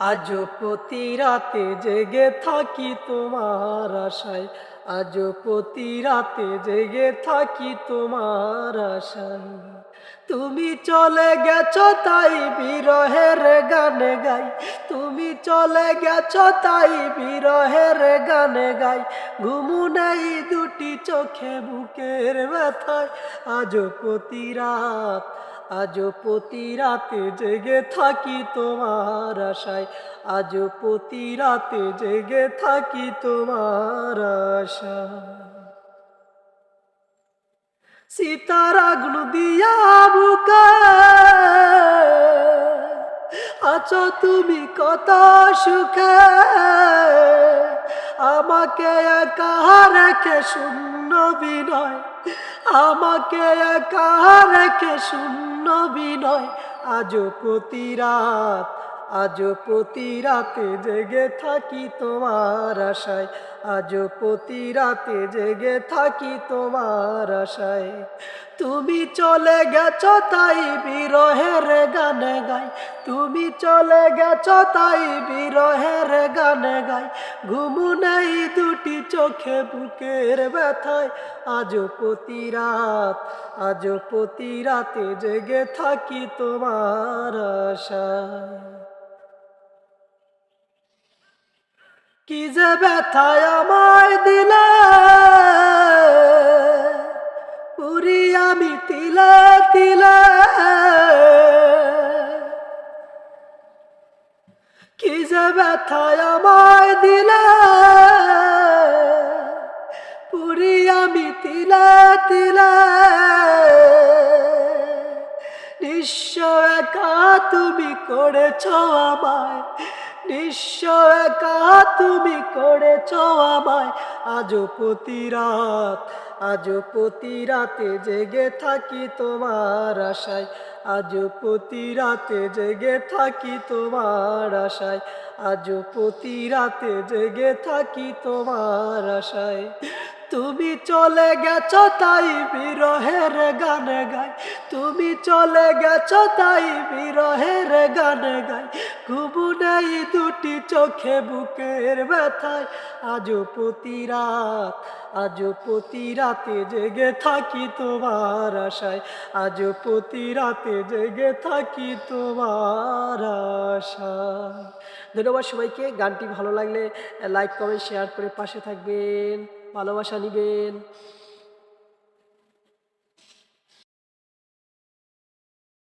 আজ প্রতি রাতে জেগে থাকি তোমার আশায়। আজ প্রতি রাতে জেগে থাকি তোমার আশায়। তুমি চলে গেছো তাই বিরহের গানে গাই। তুমি চলে গেছো তাই বিরহের গানে গাই। ঘুমু নেই দুটি চোখে বুকের ব্যথায়। আজ প্রতি রাত আজ প্রতি রাতে জেগে থাকি তোমার আশায়। আজ প্রতি রাতে জেগে থাকি তোমার আশায়। সীতারাগুলো দিয়া বুকে, আছো তুমি কত সুখে। আমাকে একা রেখে শূন্য বিনয়, আমাকে একা রেখে শূন্য বিনয়। আজ প্রতি রাত আজ প্রতি রাতে জেগে থাকি তোমার আশায়। আজ প্রতি রাতে জেগে থাকি তোমার আশায়। তুমি চলে গেছো তাই বিরহের গানে গাই। তুমি চলে গেছো তাই বিরহের গানে গাই। ঘুমু নেই দুটি চোখে বুকের ব্যথায়। আজ প্রতি রাত আজ প্রতি রাতে জেগে থাকি তোমার আশায়। কি যে ব্যথায় আমায় দিলে, পুরি আমি তিলে তিলে কি যে ব্যথায় আমায় দিলে? পুরি আমি তিলে তিলে। নিঃস্ব একা তুমি করেছ আমায় নিঃস্ব একা তুমি করেছ আমায়। আজ প্রতি রাত, আজ প্রতি রাতে জেগে থাকি তোমার আশায়। আজ প্রতি রাতে জেগে থাকি তোমার আশায়। আজ প্রতি রাতে জেগে থাকি তোমার আশায়। তুমি চলে গেছ তাই বিরহের গানে গাই তুমি চলে গেছ তাই বিরহের গান গাই। ঘুমু নেই দুটি চোখে বুকের ব্যথায়। আজ প্রতি রাত আজ প্রতি রাতে জেগে থাকি তোমার আশায়। আজ প্রতি রাতে জেগে থাকি তোমার আশায়। ধন্যবাদ সবাইকে, গানটি ভালো লাগলে লাইক, কমেন্ট, শেয়ার করে পাশে থাকবেন, ভালোবাসা নিবেন।